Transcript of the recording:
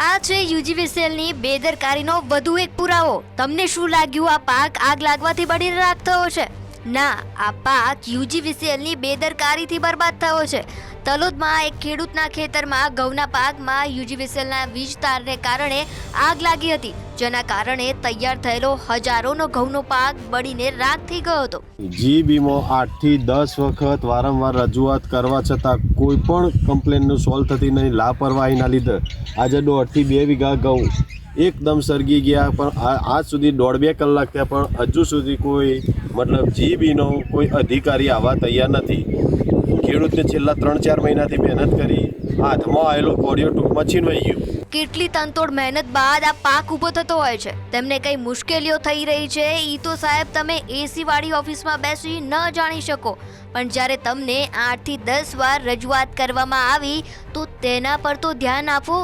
આ છે યુજીવીસીએલની બેદરકારીનો વધુ એક પુરાવો. તમને શું લાગ્યું? આ પાક આગ લાગવાથી બળીને રાખ થયો છે ના, આ પાક યુજીવીસીએલની બેદરકારીથી બરબાદ થયો છે. તલોદમાં એક ખેડૂતના ખેતરમાં ઘઉંના પાકમાં યુજીવીસીએલના વીજ તારને કારણે આગ લાગી હતી, જેના કારણે તૈયાર થયેલો હજારોનો ઘઉંનો પાક બળીને રાખ થઈ ગયો હતો. જી વીમો આઠથી દસ વખત વારંવાર રજૂઆત કરવા છતાં કોઈ પણ કમ્પ્લેનનું સોલ્વ થતી નહીં, લાપરવાહીના લીધે. આજે દોઢથી બે વીઘા ઘઉં એકદમ સળગી ગયા, પણ આજ સુધી દોઢ બે કલાક થયા, પણ હજુ સુધી કોઈ મતલબ જીબીનો કોઈ અધિકારી આવવા તૈયાર નથી. ખેડૂતને છેલ્લા ત્રણ ચાર મહિનાથી મહેનત કરી હાથમાં આવેલો કોડિયો ટૂંકમાં છીનવાઈ ગયો. કેટલી તનતોડ મહેનત બાદ આ પાક ઊભો થતો હોય છે. તેમને કઈ મુશ્કેલીઓ થઈ રહી છે, ઈ તો સાહેબ તમે એસી વાળી ઓફિસમાં બેસી ન જાણી શકો. પણ જ્યારે તમને આઠથી દસ વાર રજૂઆત કરવામાં આવી, તો તેના પર તો ધ્યાન આપો.